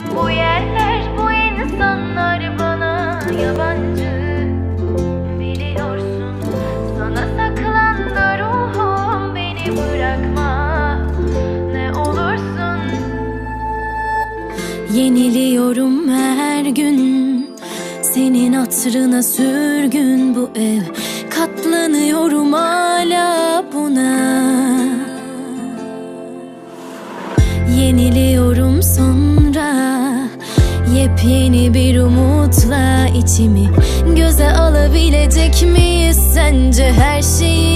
Bu yerler bu insanlar bana yabancı. Biliyorsun sana saklandı ruhum beni bırakma. Ne olursun. Yeniliyorum her gün. Senin hatırına sürgün bu ev. Katlanıyorum hala buna. Yeniliyorum sonra Yepyeni bir umutla içimi Göze alabilecek miyiz sence? Her şeyi